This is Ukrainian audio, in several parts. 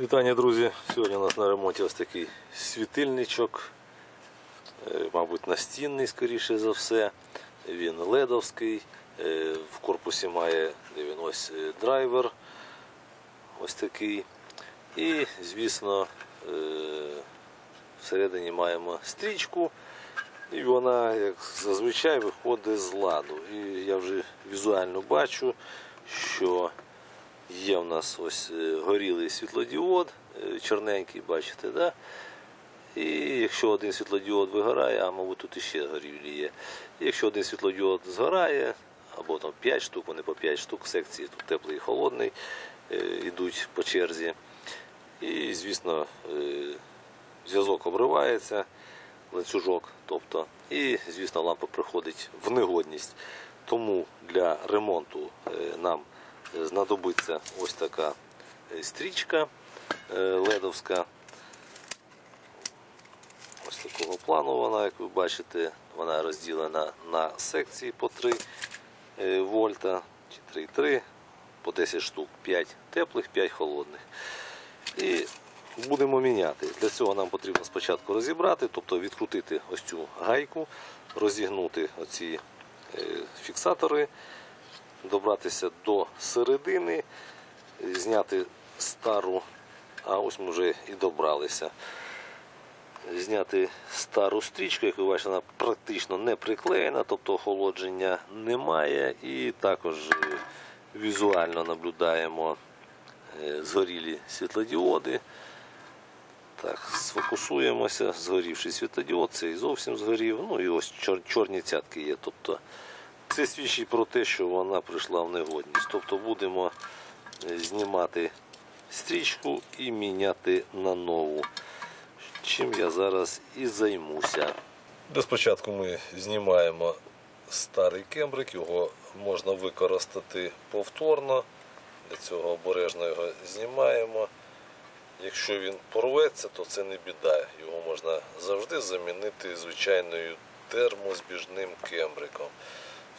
Вітання, друзі! Сьогодні у нас на ремонті ось такий світильничок, е, мабуть, настінний, скоріше за все. Він ледовський. Е, В корпусі має ось е, драйвер. Ось такий. І, звісно, всередині маємо стрічку. І вона, як зазвичай, виходить з ладу. І я вже візуально бачу, що Є у нас ось е, горілий світлодіод, е, чорненький, бачите, да? І якщо один світлодіод вигорає, а мабуть тут іще горілі є. Якщо один світлодіод згорає, або там 5 штук, вони по 5 штук в секції, тут теплий і холодний, е, йдуть по черзі. І, звісно, е, зв'язок обривається, ланцюжок, тобто, і, звісно, лампа приходить в негодність. Тому для ремонту е, нам знадобиться ось така е, стрічка е, ледовська. Ось такого плану вона, як ви бачите, вона розділена на секції по 3 е, вольта чи 3,3 по 10 штук, 5 теплих, 5 холодних. І будемо міняти. Для цього нам потрібно спочатку розібрати, тобто відкрутити ось цю гайку, розігнути оці фіксатори, добратися до середини, зняти стару, а ось ми вже і добралися. Зняти стару стрічку, як ви бачите, вона практично не приклеєна, тобто охолодження немає. І також е, візуально наблюдаємо е, згорілі світлодіоди. Так, сфокусуємося, згорівший світлодіод, цей зовсім згорів. Ну і ось чор- чорні цятки є. Тобто це свідчить про те, що вона прийшла в негодність. Тобто будемо е, знімати стрічку і міняти на нову. Чим я зараз і займуся. Для спочатку ми знімаємо старий кембрик, його можна використати повторно. Для цього обережно його знімаємо. Якщо він порветься, то це не біда. Його можна завжди замінити звичайною термозбіжним кембриком.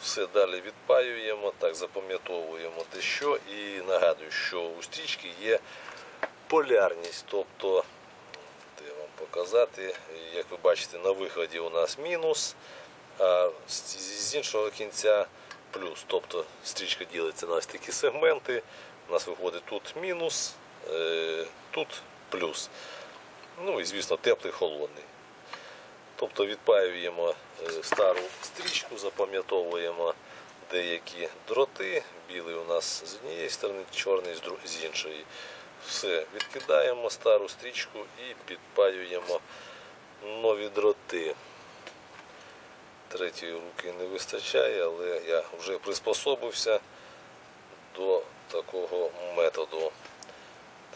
Все далі відпаюємо, так запам'ятовуємо те що. І нагадую, що у стрічки є полярність. Тобто, де вам показати, як ви бачите, на виході у нас мінус, а з з іншого кінця плюс. Тобто стрічка ділиться на ось такі сегменти. У нас виходить тут мінус, е, тут плюс. Ну і звісно, теплий холодний. Тобто відпаюємо е, стару стрічку, запам'ятовуємо деякі дроти. Білий у нас з однієї сторони, чорний з іншої. Все, відкидаємо стару стрічку і підпаюємо нові дроти. Третьої руки не вистачає, але я вже приспособився до такого методу.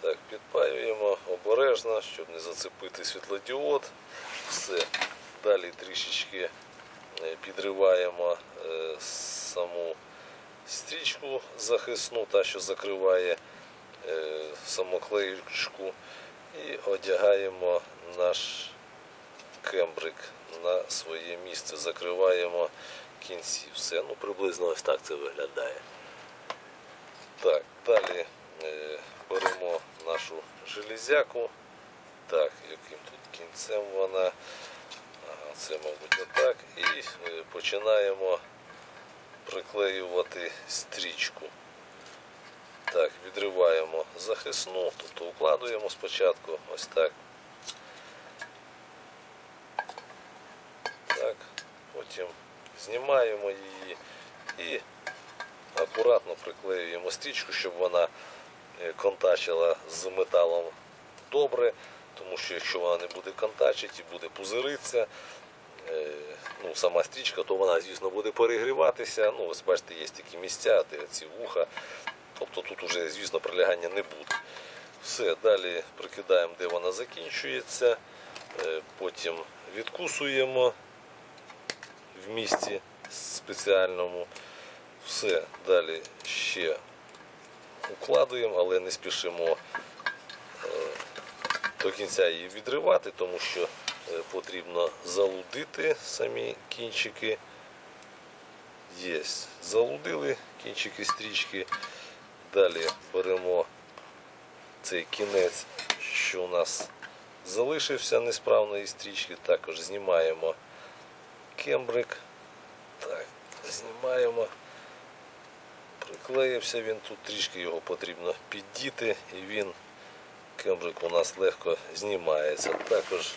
Так, підпаюємо обережно, щоб не зацепити світлодіод. Все. Далі трішечки е, підриваємо е, саму стрічку захисну, та що закриває е, самоклеючку, і одягаємо наш кембрик на своє місце, закриваємо кінці. Все, ну приблизно ось так це виглядає. Так, далі беремо нашу железяку. Так, яким тут кінцем вона. Це, мабуть, отак. І е, починаємо приклеювати стрічку. Так, відриваємо захисну, тобто укладуємо спочатку ось так. Так, потім знімаємо її і акуратно приклеюємо стрічку, щоб вона е, контачила з металом добре, тому що якщо вона не буде контачити і буде пузиритися, е, ну, сама стрічка, то вона, звісно, буде перегріватися. Ну, ось бачите, є такі місця, де ці вуха. Тобто тут вже, звісно, прилягання не буде. Все, далі прикидаємо, де вона закінчується, е, потім відкусуємо в місці спеціальному. Все, далі ще укладуємо, але не спішимо до кінця її відривати, тому що е, потрібно залудити самі кінчики. Є, залудили кінчики стрічки. Далі беремо цей кінець, що у нас залишився несправної стрічки. Також знімаємо кембрик. Так, знімаємо. Приклеївся він тут, трішки його потрібно піддіти, і він, кембрик у нас легко знімається. Також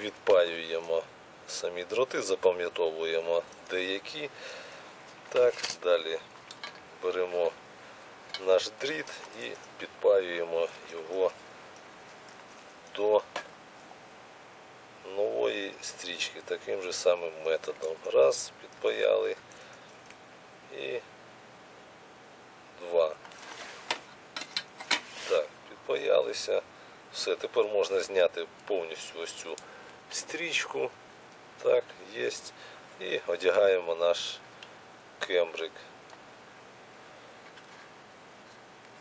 відпаюємо самі дроти, запам'ятовуємо деякі. Так, далі беремо наш дріт і підпаюємо його до нової стрічки таким же самим методом. Раз, підпаяли і Так. Все, тепер можна зняти повністю ось цю стрічку. Так, є. І одягаємо наш кембрик.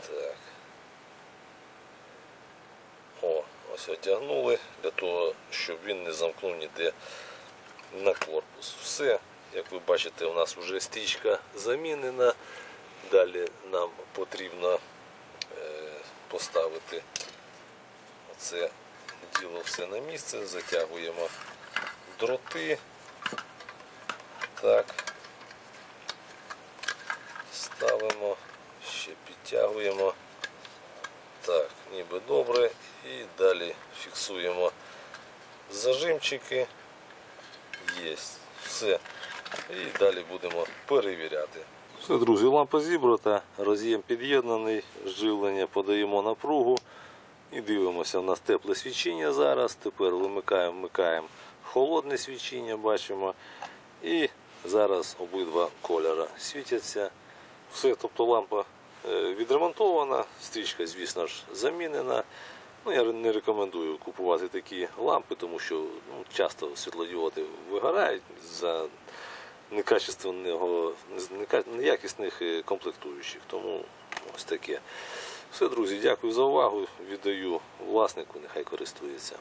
Так. О, ось одягнули для того, щоб він не замкнув ніде на корпус. Все, як ви бачите, у нас вже стрічка замінена. Далі нам потрібно е, поставити оце діло все на місце, затягуємо дроти. Так. Ставимо, ще підтягуємо. Так, ніби добре. І далі фіксуємо зажимчики. Є. Все. І далі будемо перевіряти. Все, друзі, лампа зібрата, роз'єм під'єднаний, живлення подаємо напругу і дивимося. У нас тепле свічення зараз. Тепер вимикаємо, вмикаємо холодне свічення, бачимо. І зараз обидва кольори світяться. Все, тобто лампа е, відремонтована, стрічка, звісно ж, замінена. Ну, я не рекомендую купувати такі лампи, тому що ну, часто світлодіоди вигорають за некачественного, нека- неякісних е, комплектуючих. Тому ось таке. Все, друзі, дякую за увагу. Віддаю власнику, нехай користується.